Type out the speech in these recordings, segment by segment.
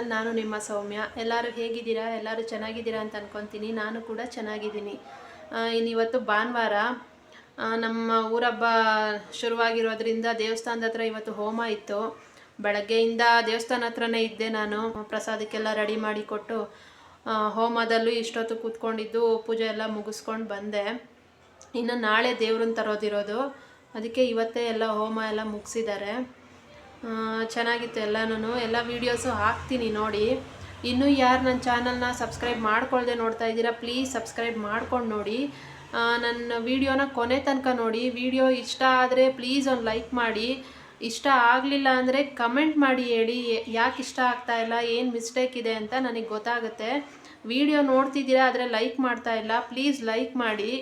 Channel ನಾನು ನಿಮ್ಮ ಸೌಮ್ಯ. ಎಲ್ಲರೂ ಹೇಗಿದ್ದೀರಾ? ಎಲ್ಲರೂ ಚೆನ್ನಾಗಿದ್ದೀರಾ ಅಂತ ಅಂದ್ಕೊತೀನಿ ನಾನು ಕೂಡ ಚೆನ್ನಾಗಿದ್ದೀನಿ. ಇನ್ನಿವತ್ತು ಭಾನುವಾರ ನಮ್ಮ ಊರಬ್ಬ ಶುರುವಾಗಿರೋದ್ರಿಂದ ದೇವಸ್ಥಾನದ ಹತ್ರ ಇವತ್ತು ಹೋಮ ಇತ್ತು. ಬೆಳಗ್ಗೆಯಿಂದ ದೇವಸ್ಥಾನ ಹತ್ರನೇ ಇದ್ದೆ ನಾನು. ಪ್ರಸಾದಕ್ಕೆಲ್ಲ ರೆಡಿ ಮಾಡಿಕೊಟ್ಟು ಹೋಮದಲ್ಲೂ ಇಷ್ಟೊತ್ತು ಕೂತ್ಕೊಂಡಿದ್ದು ಪೂಜೆ ಎಲ್ಲ ಮುಗಿಸ್ಕೊಂಡು ಬಂದೆ. ಇನ್ನು ನಾಳೆ ದೇವ್ರನ್ನ ತರೋದಿರೋದು. ಅದಕ್ಕೆ ಇವತ್ತೇ ಎಲ್ಲ ಹೋಮ ಎಲ್ಲ ಮುಗಿಸಿದ್ದಾರೆ. ಚೆನ್ನಾಗಿತ್ತು ಎಲ್ಲನೂ ಎಲ್ಲ ವೀಡಿಯೋಸು ಹಾಕ್ತೀನಿ ನೋಡಿ. ಇನ್ನೂ ಯಾರು ನನ್ನ ಚಾನಲ್ನ ಸಬ್ಸ್ಕ್ರೈಬ್ ಮಾಡ್ಕೊಳ್ಳದೆ ನೋಡ್ತಾ ಇದ್ದೀರಾ ಪ್ಲೀಸ್ ಸಬ್ಸ್ಕ್ರೈಬ್ ಮಾಡ್ಕೊಂಡು ನೋಡಿ. ನನ್ನ ವೀಡಿಯೋನ ಕೊನೆ ತನಕ ನೋಡಿ. ವಿಡಿಯೋ ಇಷ್ಟ ಆದರೆ ಪ್ಲೀಸ್ ಒಂದು ಲೈಕ್ ಮಾಡಿ. ಇಷ್ಟ ಆಗಲಿಲ್ಲ ಅಂದರೆ ಕಮೆಂಟ್ ಮಾಡಿ ಹೇಳಿ. ಯಾಕೆ ಇಷ್ಟ ಆಗ್ತಾ ಇಲ್ಲ, ಏನು ಮಿಸ್ಟೇಕ್ ಇದೆ ಅಂತ ನನಗೆ ಗೊತ್ತಾಗುತ್ತೆ. ವಿಡಿಯೋ ನೋಡ್ತಿದ್ದೀರಾ ಆದರೆ ಲೈಕ್ ಮಾಡ್ತಾ ಇಲ್ಲ ಪ್ಲೀಸ್ ಲೈಕ್ ಮಾಡಿ.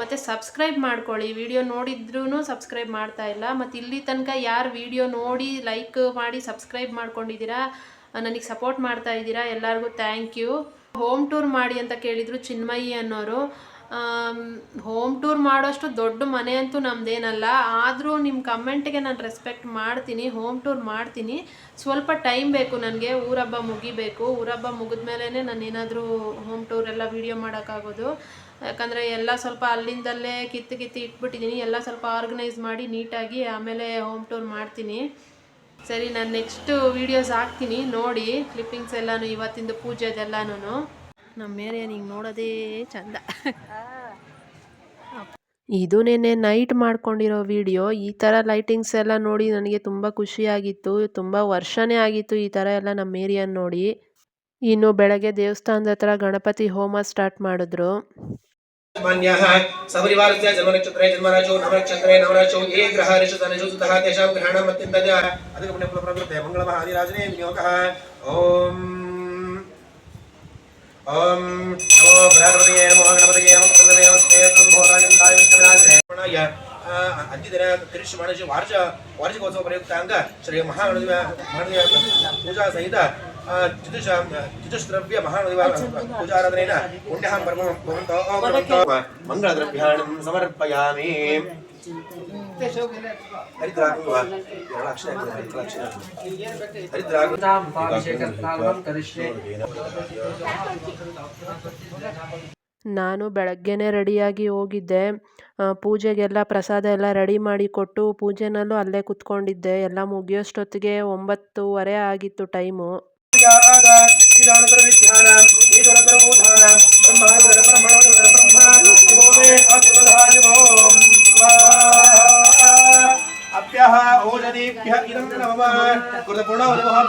ಮತ್ತೆ ಸಬ್ಸ್ಕ್ರೈಬ್ ಮಾಡ್ಕೊಳ್ಳಿ. ವಿಡಿಯೋ ನೋಡಿದ್ರೂ ಸಬ್ಸ್ಕ್ರೈಬ್ ಮಾಡ್ತಾ ಇಲ್ಲ. ಮತ್ತು ಇಲ್ಲಿ ತನಕ ಯಾರು ವಿಡಿಯೋ ನೋಡಿ ಲೈಕ್ ಮಾಡಿ, ಸಬ್ಸ್ಕ್ರೈಬ್ ಮಾಡ್ಕೊಂಡಿದ್ದೀರಾ ನನಗೆ ಸಪೋರ್ಟ್ ಮಾಡ್ತಾ ಇದ್ದೀರಾ, ಎಲ್ಲರಿಗೂ ಥ್ಯಾಂಕ್ ಯು ಹೋಮ್ ಟೂರ್ ಮಾಡಿ ಅಂತ ಕೇಳಿದರು ಚಿನ್ಮಯಿ ಅನ್ನೋರು. ಹೋಮ್ ಟೂರ್ ಮಾಡೋಷ್ಟು ದೊಡ್ಡ ಮನೆ ಅಂತೂ ನಮ್ಮದೇನಲ್ಲ ಆದರೂ ನಿಮ್ಮ ಕಮೆಂಟ್ಗೆ ನಾನು ರೆಸ್ಪೆಕ್ಟ್ ಮಾಡ್ತೀನಿ ಹೋಮ್ ಟೂರ್ ಮಾಡ್ತೀನಿ. ಸ್ವಲ್ಪ ಟೈಮ್ ಬೇಕು ನನಗೆ, ಊರಬ್ಬ ಮುಗಿಬೇಕು. ಊರಹಬ್ಬ ಮುಗಿದ್ಮೇಲೆ ನಾನು ಏನಾದರೂ ಹೋಮ್ ಟೂರ್ ಎಲ್ಲ ವೀಡಿಯೋ ಮಾಡೋಕ್ಕಾಗೋದು. ಯಾಕಂದರೆ ಎಲ್ಲ ಸ್ವಲ್ಪ ಅಲ್ಲಿಂದಲ್ಲೇ ಕಿತ್ತು ಕಿತ್ತು ಇಟ್ಬಿಟ್ಟಿದ್ದೀನಿ ಎಲ್ಲ ಸ್ವಲ್ಪ ಆರ್ಗನೈಸ್ ಮಾಡಿ ನೀಟಾಗಿ ಆಮೇಲೆ ಹೋಮ್ ಟೂರ್ ಮಾಡ್ತೀನಿ. ಸರಿ, ನಾನು ನೆಕ್ಸ್ಟು ವೀಡಿಯೋಸ್ ಹಾಕ್ತೀನಿ. ನೋಡಿ ಕ್ಲಿಪ್ಪಿಂಗ್ಸ್ ಎಲ್ಲಾನು, ಇವತ್ತಿಂದು ಪೂಜೆದೆಲ್ಲನೂ ನಮ್ಮ ಮೇರೆ ನಿಂಗೆ ನೋಡೋದೇ ಚಂದ ಇದು ನೆನ್ನೆ ನೈಟ್ ಮಾಡ್ಕೊಂಡಿರೋ ವಿಡಿಯೋ ಈ ಥರ ಲೈಟಿಂಗ್ಸ್ ಎಲ್ಲ ನೋಡಿ ನನಗೆ ತುಂಬ ಖುಷಿಯಾಗಿತ್ತು ತುಂಬ ವರ್ಷನೇ ಆಗಿತ್ತು ಈ ಥರ ಎಲ್ಲ ನಮ್ಮ ಏರಿಯನ್ ನೋಡಿ ಇನ್ನು ಬೆಳಗ್ಗೆ ದೇವಸ್ಥಾನದ ಹತ್ರ ಗಣಪತಿ ಹೋಮ ಸ್ಟಾರ್ಟ್ ಮಾಡಿದ್ರು मान्याः सपरिवारस्य जन्मनक्षत्रे जन्मराशौ नवनक्षत्रे नवराशौ ये ग्रह ऋषतनशौ सुतः तेषां ग्रहणम् अत्यन्तज अधिकपुण्यफलप्रवृत्ते मङ्गलमहादिराजने विनियोगः ॐ ಅಂದಿನ ಕೃಷಿ ವಾಣಿಜ್ಯ ವಾರ್ಷ ವಾರ್ಷಿಕೋತ್ಸವ ಪ್ರಯುಕ್ತ ಅಂಗ ಶ್ರೀ ಮಹಾನದಿಯ ಮಹನದಿಯ ಪೂಜಾ ಸಹಿತ ಚತುಷ ಚತುಷ್ದ್ರವ್ಯ ಮಹಾನದಿಯ ಪೂಜಾರಾಧನೆಯ ಪುಣ್ಯ ಪರಮ ಮಂಗಳದ್ರವ್ಯಾಣಿ ಸಮರ್ಪಯಾಮಿ ನಾನು ಬೆಳಗ್ಗೆನೆ ರೆಡಿಯಾಗಿ ಹೋಗಿದ್ದೆ. ಪೂಜೆಗೆಲ್ಲ ಪ್ರಸಾದ ಎಲ್ಲ ರೆಡಿ ಮಾಡಿ ಕೊಟ್ಟು ಪೂಜೆನಲ್ಲೂ ಅಲ್ಲೇ ಕುತ್ಕೊಂಡಿದ್ದೆ. ಎಲ್ಲ ಮುಗಿಯೋಷ್ಟೊತ್ತಿಗೆ ಒಂಬತ್ತೂವರೆ ಆಗಿತ್ತು ಟೈಮು. ఆద ఇదానంతర విజ్ఞానం ఈదనంతర బోధానం బ్రహ్మాయుధర బ్రహ్మణోదర బ్రహ్మ శివోమే అసురధాయమో అభ్యః ఓషధీభ్య ఇదం నమః కృతపుణ ఉపహార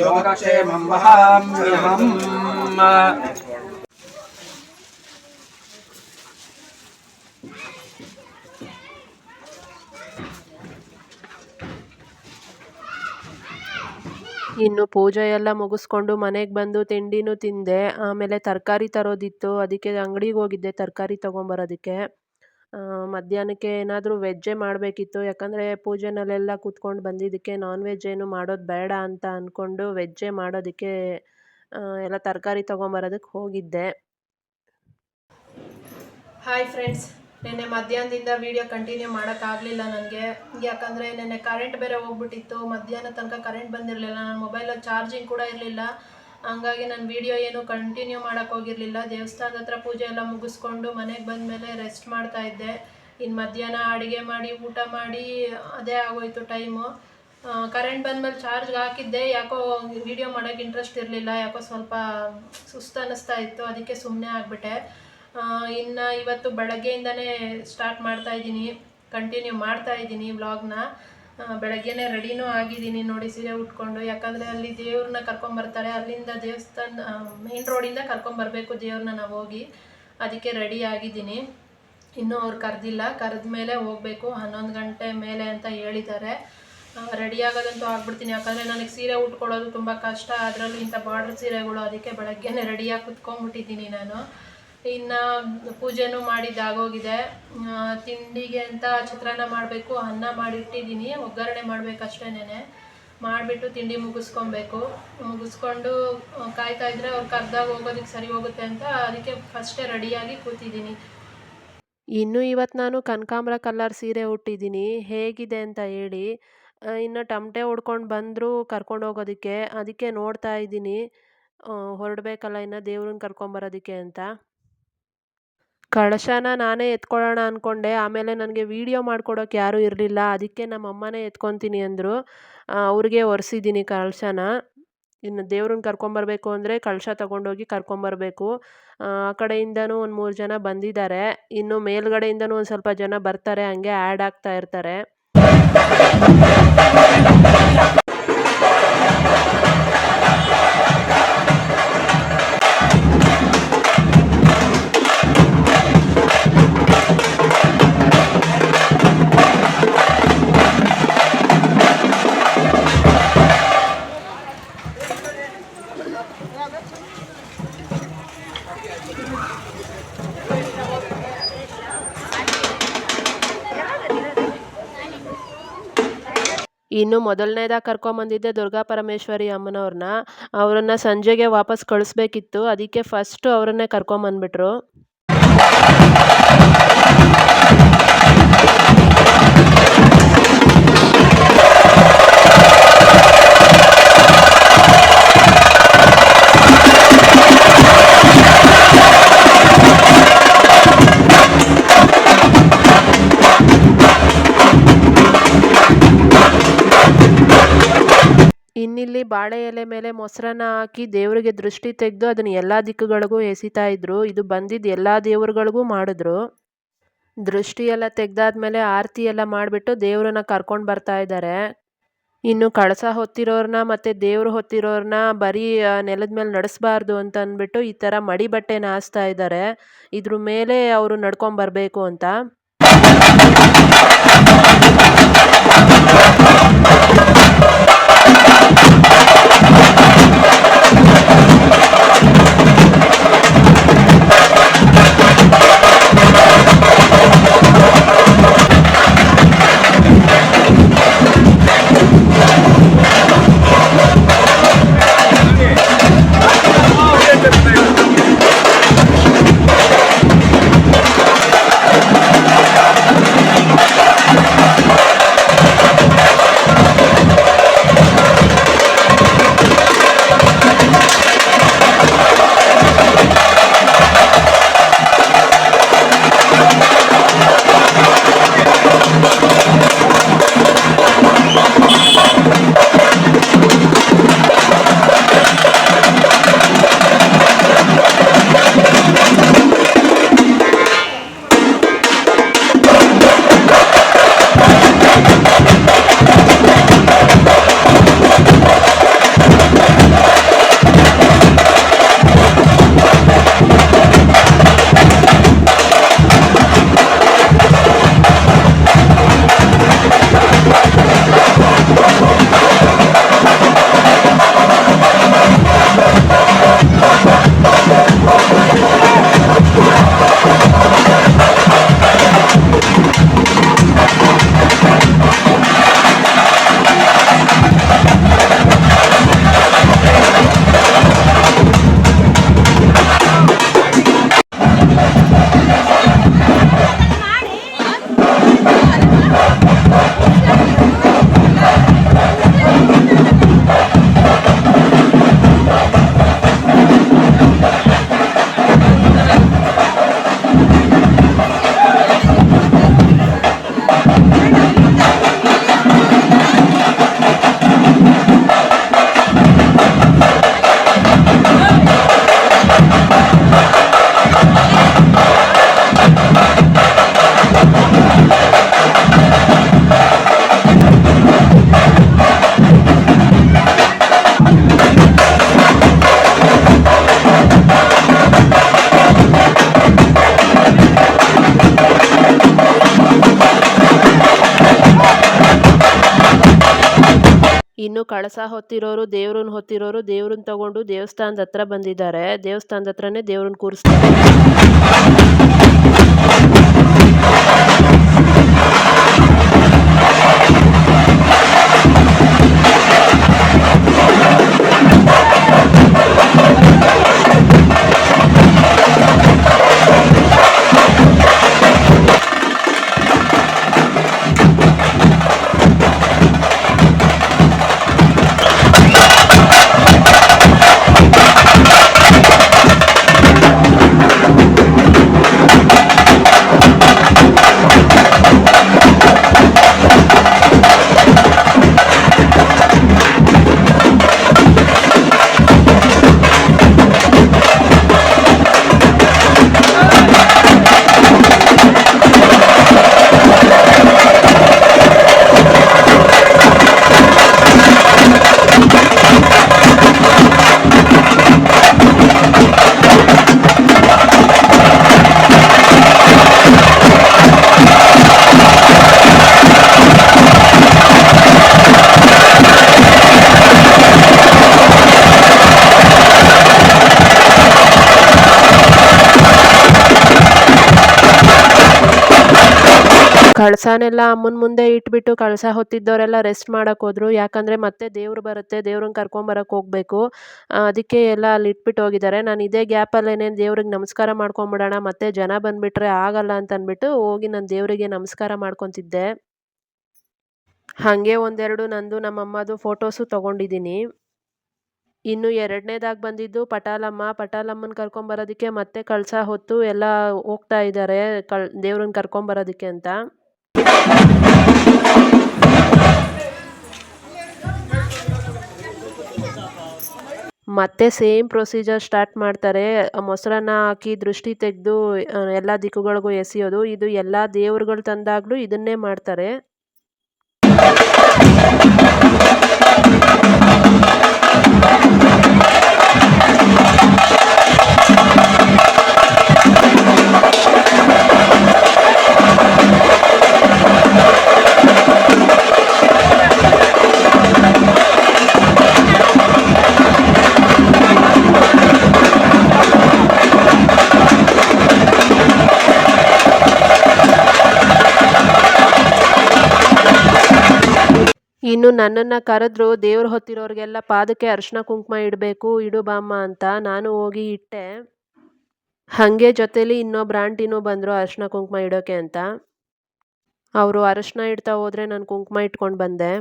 యోగక్షేమం వహామ్యహం ಇನ್ನು ಪೂಜೆ ಎಲ್ಲ ಮುಗಿಸ್ಕೊಂಡು ಮನೆಗೆ ಬಂದು ತಿಂಡಿನೂ ತಿಂದೆ. ಆಮೇಲೆ ತರಕಾರಿ ತರೋದಿತ್ತು. ಅದಕ್ಕೆ ಅಂಗಡಿಗೆ ಹೋಗಿದ್ದೆ ತರಕಾರಿ ತೊಗೊಂಬರೋದಕ್ಕೆ. ಮಧ್ಯಾಹ್ನಕ್ಕೆ ಏನಾದರೂ ವೆಜ್ಜೇ ಮಾಡಬೇಕಿತ್ತು. ಯಾಕಂದರೆ ಪೂಜೆನಲ್ಲೆಲ್ಲ ಕೂತ್ಕೊಂಡು ಬಂದಿದ್ದಕ್ಕೆ ನಾನ್ ವೆಜ್ ಏನು ಮಾಡೋದು ಬೇಡ ಅಂತ ಅಂದ್ಕೊಂಡು ವೆಜ್ಜೇ ಮಾಡೋದಕ್ಕೆ ಎಲ್ಲ ತರಕಾರಿ ತೊಗೊಂಬರೋದಕ್ಕೆ ಹೋಗಿದ್ದೆ. ಹಾಯ್ ಫ್ರೆಂಡ್ಸ್ ನಿನ್ನೆ ಮಧ್ಯಾಹ್ನದಿಂದ ವಿಡಿಯೋ ಕಂಟಿನ್ಯೂ ಮಾಡೋಕ್ಕಾಗಲಿಲ್ಲ ನನಗೆ ಯಾಕಂದರೆ ನಿನ್ನೆ ಕರೆಂಟ್ ಬೇರೆ ಹೋಗ್ಬಿಟ್ಟಿತ್ತು. ಮಧ್ಯಾಹ್ನ ತನಕ ಕರೆಂಟ್ ಬಂದಿರಲಿಲ್ಲ. ನನ್ನ ಮೊಬೈಲಲ್ಲಿ ಚಾರ್ಜಿಂಗ್ ಕೂಡ ಇರಲಿಲ್ಲ. ಹಂಗಾಗಿ ನಾನು ವಿಡಿಯೋ ಏನು ಕಂಟಿನ್ಯೂ ಹೋಗಿರಲಿಲ್ಲ. ದೇವಸ್ಥಾನದ ಹತ್ರ ಪೂಜೆ ಎಲ್ಲ ಮುಗಿಸ್ಕೊಂಡು ಮನೆಗೆ ಬಂದಮೇಲೆ ರೆಸ್ಟ್ ಮಾಡ್ತಾ ಇದ್ದೆ. ಇನ್ನು ಮಧ್ಯಾಹ್ನ ಅಡುಗೆ ಮಾಡಿ, ಊಟ ಮಾಡಿ, ಅದೇ ಆಗೋಯ್ತು ಟೈಮು ಕರೆಂಟ್ ಬಂದಮೇಲೆ ಚಾರ್ಜ್ಗೆ ಹಾಕಿದ್ದೆ. ಯಾಕೋ ವಿಡಿಯೋ ಮಾಡೋಕ್ಕೆ ಇಂಟ್ರೆಸ್ಟ್ ಇರಲಿಲ್ಲ. ಯಾಕೋ ಸ್ವಲ್ಪ ಸುಸ್ತು ಅನ್ನಿಸ್ತಾ ಇತ್ತು. ಅದಕ್ಕೆ ಸುಮ್ಮನೆ ಆಗಿಬಿಟ್ಟೆ. ಇನ್ನು ಇವತ್ತು ಬೆಳಗ್ಗೆಯಿಂದನೇ ಸ್ಟಾರ್ಟ್ ಮಾಡ್ತಾ ಇದ್ದೀನಿ. ಕಂಟಿನ್ಯೂ ಮಾಡ್ತಾ ಇದ್ದೀನಿ ವ್ಲಾಗ್ನ ಬೆಳಗ್ಗೆನೇ ರೆಡಿನೂ ಆಗಿದ್ದೀನಿ ನೋಡಿ ಸೀರೆ ಉಟ್ಕೊಂಡು. ಯಾಕಂದರೆ ಅಲ್ಲಿ ದೇವ್ರನ್ನ ಕರ್ಕೊಂಬರ್ತಾರೆ ಅಲ್ಲಿಂದ ದೇವಸ್ಥಾನ ಮೇನ್ ರೋಡಿಂದ ಕರ್ಕೊಂಬರ್ಬೇಕು ದೇವ್ರನ್ನ ನಾವು ಹೋಗಿ. ಅದಕ್ಕೆ ರೆಡಿ ಆಗಿದ್ದೀನಿ. ಇನ್ನೂ ಅವ್ರು ಕರೆದಿಲ್ಲ. ಕರೆದ ಮೇಲೆ ಹೋಗಬೇಕು. ಹನ್ನೊಂದು ಗಂಟೆ ಮೇಲೆ ಅಂತ ಹೇಳಿದ್ದಾರೆ. ರೆಡಿ ಆಗೋದಂತೂ ಆಗ್ಬಿಡ್ತೀನಿ. ಯಾಕಂದರೆ ನನಗೆ ಸೀರೆ ಉಟ್ಕೊಳ್ಳೋದು ತುಂಬ ಕಷ್ಟ. ಅದರಲ್ಲೂ ಇಂಥ ಬಾರ್ಡ್ರ್ ಸೀರೆಗಳು ಅದಕ್ಕೆ ಬೆಳಗ್ಗೆನೇ ರೆಡಿಯಾಗಿ ಕುತ್ಕೊಂಡ್ಬಿಟ್ಟಿದ್ದೀನಿ ನಾನು. ಇನ್ನು ಪೂಜೆನೂ ಮಾಡಿದ್ದಾಗೋಗಿದೆ ತಿಂಡಿಗೆ ಅಂತ ಚಿತ್ರಾನ್ನ ಮಾಡಬೇಕು, ಅನ್ನ ಮಾಡಿಟ್ಟಿದ್ದೀನಿ, ಒಗ್ಗರಣೆ ಮಾಡಬೇಕಷ್ಟೇನೆ ಮಾಡಿಬಿಟ್ಟು ತಿಂಡಿ ಮುಗಿಸ್ಕೊಬೇಕು. ಮುಗಿಸ್ಕೊಂಡು ಕಾಯ್ತಾ ಇದ್ರೆ ಅವ್ರು ಕರ್ದಾಗ ಹೋಗೋದಕ್ಕೆ ಸರಿ ಹೋಗುತ್ತೆ ಅಂತ ಅದಕ್ಕೆ ಫಸ್ಟೇ ರೆಡಿಯಾಗಿ ಕೂತಿದ್ದೀನಿ. ಇನ್ನು ಇವತ್ತು ನಾನು ಕನಕಾಂಬ್ರ ಕಲ್ಲರ್ ಸೀರೆ ಉಟ್ಟಿದ್ದೀನಿ. ಹೇಗಿದೆ ಅಂತ ಹೇಳಿ ಇನ್ನು ಟಮಟೆ ಹೊಡ್ಕೊಂಡು ಬಂದರೂ ಕರ್ಕೊಂಡು ಹೋಗೋದಕ್ಕೆ, ಅದಕ್ಕೆ ನೋಡ್ತಾ ಇದ್ದೀನಿ. ಹೊರಡಬೇಕಲ್ಲ ಇನ್ನು ದೇವ್ರನ್ನ ಕರ್ಕೊಂಬರೋದಕ್ಕೆ ಅಂತ. ಕಳಶನ ನಾನೇ ಎತ್ಕೊಳ್ಳೋಣ ಅಂದ್ಕೊಂಡೆ ಆಮೇಲೆ ನನಗೆ ವೀಡಿಯೋ ಮಾಡ್ಕೊಡೋಕೆ ಯಾರೂ ಇರಲಿಲ್ಲ. ಅದಕ್ಕೆ ನಮ್ಮ ಅಮ್ಮನೇ ಎತ್ಕೊತೀನಿ ಅಂದರು. ಅವ್ರಿಗೆ ಒರೆಸಿದ್ದೀನಿ ಕಳಶನ. ಇನ್ನು ದೇವ್ರನ್ನ ಕರ್ಕೊಂಬರ್ಬೇಕು ಅಂದರೆ ಕಳಶ ತೊಗೊಂಡೋಗಿ ಕರ್ಕೊಂಬರ್ಬೇಕು. ಆ ಕಡೆಯಿಂದನೂ ಒಂದು ಮೂರು ಜನ ಬಂದಿದ್ದಾರೆ. ಇನ್ನು ಮೇಲ್ಗಡೆಯಿಂದನೂ ಒಂದು ಸ್ವಲ್ಪ ಜನ ಬರ್ತಾರೆ. ಹಂಗೆ ಆ್ಯಡ್ ಆಗ್ತಾ ಇರ್ತಾರೆ. ಇನ್ನು ಮೊದಲನೇದಾಗಿ ಕರ್ಕೊಂಬಂದಿದ್ದೆ ದುರ್ಗಾ ಪರಮೇಶ್ವರಿ ಅಮ್ಮನವ್ರನ್ನ. ಅವರನ್ನ ಸಂಜೆಗೆ ವಾಪಸ್ ಕಳಿಸ್ಬೇಕಿತ್ತು. ಅದಕ್ಕೆ ಫಸ್ಟು ಅವರನ್ನೇ ಕರ್ಕೊಂಬಂದ್ಬಿಟ್ರು. ಇನ್ನಿಲ್ಲಿ ಬಾಳೆ ಎಲೆ ಮೇಲೆ ಮೊಸರನ್ನ ಹಾಕಿ ದೇವರಿಗೆ ದೃಷ್ಟಿ ತೆಗೆದು ಅದನ್ನ ಎಲ್ಲ ದಿಕ್ಕುಗಳಿಗೂ ಎಸಿತಾ ಇದ್ರು. ಇದು ಬಂದಿದ್ದ ಎಲ್ಲ ದೇವರುಗಳಿಗೂ ಮಾಡಿದ್ರು. ದೃಷ್ಟಿ ಎಲ್ಲ ತೆಗ್ದಾದ್ಮೇಲೆ ಆರತಿ ಎಲ್ಲ ಮಾಡಿಬಿಟ್ಟು ದೇವರನ್ನ ಕರ್ಕೊಂಡು ಬರ್ತಾ ಇದ್ದಾರೆ ಇನ್ನು ಕಳಸ ಹೊತ್ತಿರೋರ್ನ ಮತ್ತು ದೇವ್ರು ಹೊತ್ತಿರೋರ್ನ ಬರೀ ನೆಲದ ಮೇಲೆ ನಡೆಸಬಾರ್ದು ಅಂತ ಅಂದ್ಬಿಟ್ಟು ಈ ಥರ ಮಡಿ ಬಟ್ಟೆನ ಹಾಸ್ತಾ ಇದ್ದಾರೆ ಇದ್ರ ಮೇಲೆ ಅವರು ನಡ್ಕೊಂಬರ್ಬೇಕು ಅಂತ. ಇನ್ನು ಕಳಸ ಹೊತ್ತಿರೋರು ದೇವ್ರನ್ನ ಹೊತ್ತಿರೋರು ದೇವ್ರನ್ನ ತಗೊಂಡು ದೇವಸ್ಥಾನದ ಹತ್ರ ಬಂದಿದ್ದಾರೆ. ದೇವಸ್ಥಾನದ ಹತ್ರನೇ ದೇವ್ರನ್ನ ಕೂರಿಸ್ತಾರೆ. ಕಳಸನೆಲ್ಲ ಅಮ್ಮನ ಮುಂದೆ ಇಟ್ಬಿಟ್ಟು ಕಳಸ ಹೊತ್ತಿದ್ದವರೆಲ್ಲ ರೆಸ್ಟ್ ಮಾಡಕ್ಕೆ ಹೋದ್ರು. ಯಾಕಂದರೆ ಮತ್ತೆ ದೇವ್ರು ಬರುತ್ತೆ, ದೇವ್ರನ್ನ ಕರ್ಕೊಂಬರಕ್ಕೆ ಹೋಗಬೇಕು. ಅದಕ್ಕೆ ಎಲ್ಲ ಅಲ್ಲಿ ಇಟ್ಬಿಟ್ಟು ಹೋಗಿದ್ದಾರೆ. ನಾನು ಇದೇ ಗ್ಯಾಪಲ್ಲೇನೆ ದೇವ್ರಿಗೆ ನಮಸ್ಕಾರ ಮಾಡ್ಕೊಂಬಿಡೋಣ, ಮತ್ತೆ ಜನ ಬಂದುಬಿಟ್ರೆ ಆಗಲ್ಲ ಅಂತ ಅಂದ್ಬಿಟ್ಟು ಹೋಗಿ ನಾನು ದೇವರಿಗೆ ನಮಸ್ಕಾರ ಮಾಡ್ಕೊತಿದ್ದೆ. ಹಾಗೆ ಒಂದೆರಡು ನಂದು ನಮ್ಮಮ್ಮದು ಫೋಟೋಸು ತೊಗೊಂಡಿದ್ದೀನಿ ಇನ್ನು ಎರಡನೇದಾಗಿ ಬಂದಿದ್ದು ಪಟಾಲಮ್ಮ. ಪಟಾಲಮ್ಮನ ಕರ್ಕೊಂಬರೋದಕ್ಕೆ ಮತ್ತೆ ಕಳಸ ಹೊತ್ತು ಎಲ್ಲ ಹೋಗ್ತಾ ಇದ್ದಾರೆ ಕಳ್, ದೇವ್ರನ್ನ ಕರ್ಕೊಂಬರೋದಕ್ಕೆ ಅಂತ. ಮತ್ತೆ ಸೇಮ್ ಪ್ರೊಸೀಜರ್ ಸ್ಟಾರ್ಟ್ ಮಾಡ್ತಾರೆ. ಮೊಸರನ್ನ ಹಾಕಿ ದೃಷ್ಟಿ ತೆಗೆದು ಎಲ್ಲ ದಿಕ್ಕುಗಳಿಗೂ ಎಸೆಯೋದು. ಇದು ಎಲ್ಲ ದೇವ್ರುಗಳು ತಂದಾಗಲೂ ಇದನ್ನೇ ಮಾಡ್ತಾರೆ. ಇನ್ನು ನನ್ನನ್ನು ಕರೆದ್ರು ದೇವ್ರು ಹೊತ್ತಿರೋರಿಗೆಲ್ಲ ಪಾದಕ್ಕೆ ಅರಿಶಿನ ಕುಂಕುಮ ಇಡಬೇಕು, ಇಡು ಬಾಮ್ಮ ಅಂತ ನಾನು ಹೋಗಿ ಇಟ್ಟೆ. ಹಾಗೆ ಜೊತೇಲಿ ಇನ್ನೊಬ್ರು ಆಂಟಿನೂ ಬಂದರು ಅರಿಶಿನ ಕುಂಕುಮ ಇಡೋಕೆ ಅಂತ. ಅವರು ಅರಿಶಿನ ಇಡ್ತಾ ಹೋದರೆ ನಾನು ಕುಂಕುಮ ಇಟ್ಕೊಂಡು ಬಂದೆ.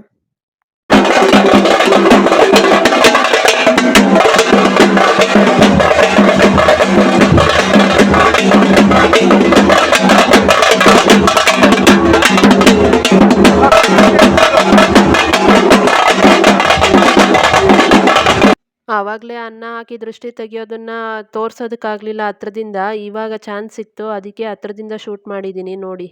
ಆವಾಗಲೇ ಅನ್ನ ಹಾಕಿ ದೃಷ್ಟಿ ತೆಗಿಯೋದನ್ನು ತೋರ್ಸೋದಕ್ಕಾಗಲಿಲ್ಲ ಹತ್ರದಿಂದ. ಇವಾಗ ಚಾನ್ಸ್ ಸಿಕ್ತು. ಅದಕ್ಕೆ ಹತ್ರದಿಂದ ಶೂಟ್ ಮಾಡಿದ್ದೀನಿ ನೋಡಿ.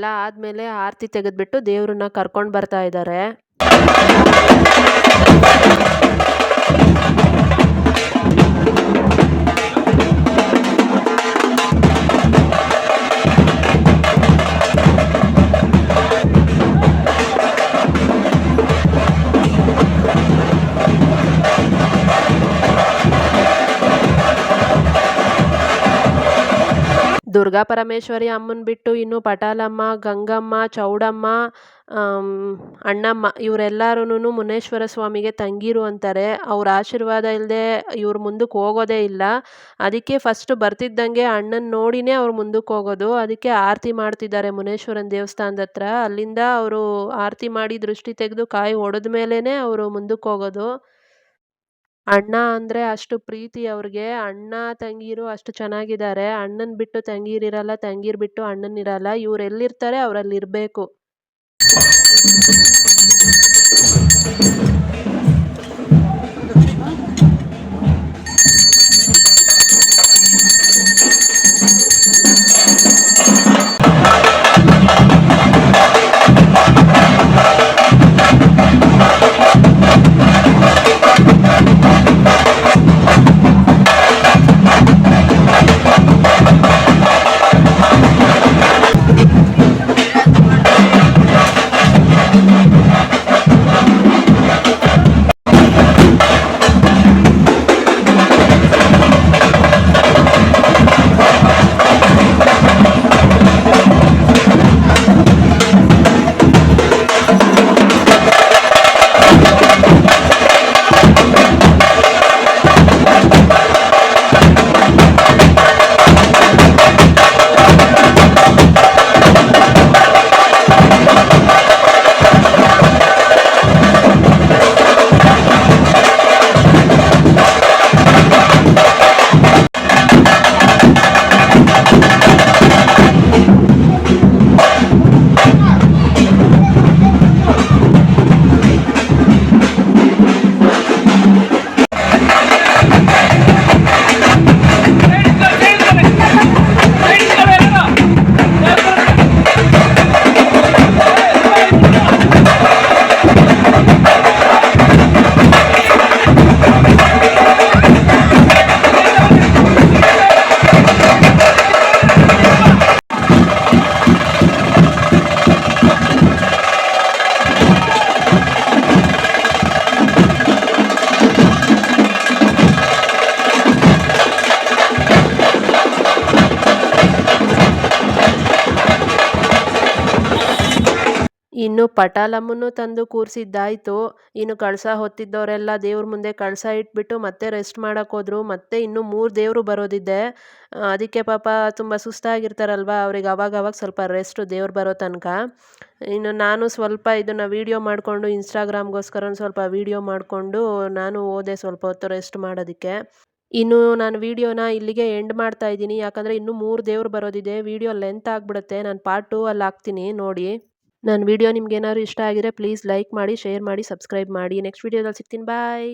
ಅದೆಲ್ಲ ಆದಮೇಲೆ ಆರತಿ ತೆಗೆದ್ಬಿಟ್ಟು ದೇವ್ರನ್ನ ಕರ್ಕೊಂಡು ಬರ್ತಾ ಇದ್ದಾರೆ ದುರ್ಗಾ ಪರಮೇಶ್ವರಿ ಅಮ್ಮನ ಬಿಟ್ಟು ಇನ್ನು ಪಟಾಲಮ್ಮ, ಗಂಗಮ್ಮ, ಚೌಡಮ್ಮ ಅಣ್ಣಮ್ಮ ಇವರೆಲ್ಲರೂ ಮುನೇಶ್ವರ ಸ್ವಾಮಿಗೆ ತಂಗೀರು ಅಂತಾರೆ. ಅವ್ರ ಆಶೀರ್ವಾದ ಇಲ್ಲದೆ ಇವ್ರು ಮುಂದಕ್ಕೆ ಹೋಗೋದೇ ಇಲ್ಲ. ಅದಕ್ಕೆ ಫಸ್ಟ್ ಬರ್ತಿದ್ದಂಗೆ ಅಣ್ಣನ ನೋಡಿನೇ ಅವ್ರು ಮುಂದಕ್ಕೆ ಹೋಗೋದು. ಅದಕ್ಕೆ ಆರತಿ ಮಾಡ್ತಿದ್ದಾರೆ ಮುನೇಶ್ವರನ ದೇವಸ್ಥಾನದ ಹತ್ರ. ಅಲ್ಲಿಂದ ಅವರು ಆರತಿ ಮಾಡಿ ದೃಷ್ಟಿ ತೆಗೆದು ಕಾಯಿ ಒಡೆದ ಮೇಲೇ ಅವರು ಮುಂದಕ್ಕೆ ಹೋಗೋದು. ಅಣ್ಣ ಅಂದರೆ ಅಷ್ಟು ಪ್ರೀತಿ ಅವ್ರಿಗೆ. ಅಣ್ಣ ತಂಗೀರು ಅಷ್ಟು ಚೆನ್ನಾಗಿದ್ದಾರೆ. ಅಣ್ಣನ ಬಿಟ್ಟು ತಂಗೀರಿರಲ್ಲ ತಂಗೀರು ಬಿಟ್ಟು ಅಣ್ಣನಿರಲ್ಲ ಇವ್ರು ಎಲ್ಲಿರ್ತಾರೆ ಅವರಲ್ಲಿ ಪಟಾಲಮ್ಮನ್ನು ತಂದು ಕೂರಿಸಿದ್ದಾಯಿತು. ಇನ್ನು ಕಳಸ ಹೊತ್ತಿದ್ದವರೆಲ್ಲ ದೇವ್ರ ಮುಂದೆ ಕಳಸ ಇಟ್ಬಿಟ್ಟು ಮತ್ತೆ ರೆಸ್ಟ್ ಮಾಡೋಕ್ಕೋದ್ರು ಮತ್ತೆ ಇನ್ನು ಮೂರು ದೇವರು ಬರೋದಿದೆ. ಅದಕ್ಕೆ ಪಾಪ ತುಂಬ ಸುಸ್ತಾಗಿರ್ತಾರಲ್ವ? ಅವ್ರಿಗೆ ಅವಾಗ ಅವಾಗ ಸ್ವಲ್ಪ ರೆಸ್ಟು ದೇವ್ರು ಬರೋ ತನಕ. ಇನ್ನು ನಾನು ಸ್ವಲ್ಪ ಇದನ್ನು ವೀಡಿಯೋ ಮಾಡಿಕೊಂಡು ಇನ್ಸ್ಟಾಗ್ರಾಮ್ಗೋಸ್ಕರ ಸ್ವಲ್ಪ ವೀಡಿಯೋ ಮಾಡಿಕೊಂಡು ನಾನು ಓದೆ ಸ್ವಲ್ಪ ಹೊತ್ತು ರೆಸ್ಟ್ ಮಾಡೋದಕ್ಕೆ. ಇನ್ನು ನಾನು ವೀಡಿಯೋನ ಇಲ್ಲಿಗೆ ಎಂಡ್ ಮಾಡ್ತಾ ಇದ್ದೀನಿ. ಯಾಕಂದರೆ ಇನ್ನೂ ಮೂರು ದೇವ್ರು ಬರೋದಿದೆ. ವೀಡಿಯೋ ಲೆಂತ್ ಆಗಿಬಿಡುತ್ತೆ. ನಾನು ಪಾರ್ಟ್ ಟೂ ಅಲ್ಲಿ ಹಾಕ್ತೀನಿ. ನೋಡಿ. ನನ್ನ ವೀಡಿಯೋ ನಿಮ್ಗೆ ಏನಾದ್ರು ಇಷ್ಟ ಆಗಿದ್ರೆ ಪ್ಲೀಸ್ ಲೈಕ್ ಮಾಡಿ ಶೇರ್ ಮಾಡಿ ಸಬ್ಸ್ಕ್ರೈಬ್ ಮಾಡಿ. ನೆಕ್ಸ್ಟ್ ವೀಡಿಯೋದಲ್ಲಿ ಸಿಗ್ತೀನಿ. ಬಾಯ್